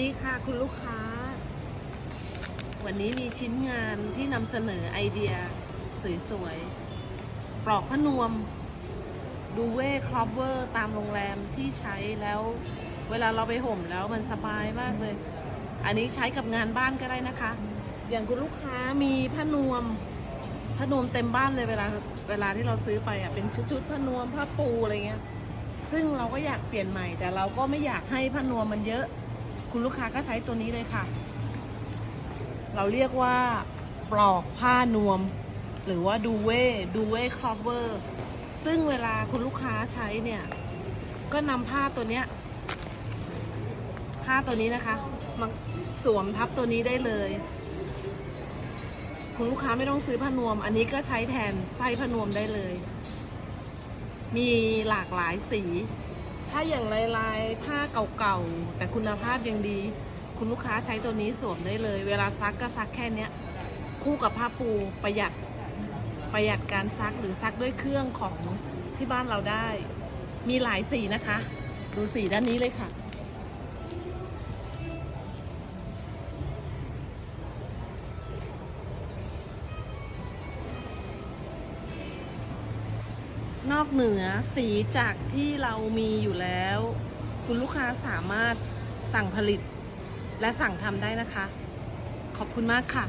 ดีค่ะคุณลูกค้า วันนี้มีชิ้นงานที่นำเสนอไอเดีย สวยๆ ปลอกผ้านวม ดูเว่ครอบเวอร์ตามโรงแรมที่ใช้แล้ว เวลาเราไปห่มแล้วมันสบายมากเลย อันนี้ใช้กับงานบ้านก็ได้นะคะ อย่างคุณลูกค้ามีผ้านวมผ้านวมเต็มบ้านเลยเวลาเวลาที่เราซื้อไปอะเป็นชุดๆผ้านวมผ้าปูอะไรเงี้ย ซึ่งเราก็อยากเปลี่ยนใหม่แต่เราก็ไม่อยากให้ผ้านวมมันเยอะ คุณลูกค้าก็ใช้ตัวนี้เลยค่ะ เราเรียกว่าปลอกผ้านวม หรือว่าดูเว่ดูเว่ครอบเวอร์ซึ่งเวลาคุณลูกค้าใช้เนี่ย ก็นำผ้าตัวเนี้ยผ้าตัวนี้นะคะมาสวมทับตัวนี้ได้เลย คุณลูกค้าไม่ต้องซื้อผ้านวม อันนี้ก็ใช้แทนไส้ผ้านวมได้เลย มีหลากหลายสี ถ้าอย่างลายลายๆผ้าเก่าๆ แต่คุณภาพยังดี คุณลูกค้าใช้ตัวนี้สวมได้เลย เวลาซักก็ซักแค่เนี้ย คู่กับผ้าปูประหยัดประหยัดการซักหรือซักด้วยเครื่องของที่บ้านเราได้ มีหลายสีนะคะ ดูสีด้านนี้เลยค่ะ นอกเหนือสีจากที่เรามีอยู่แล้ว คุณลูกค้าสามารถสั่งผลิต และสั่งทำได้นะคะ ขอบคุณมากค่ะ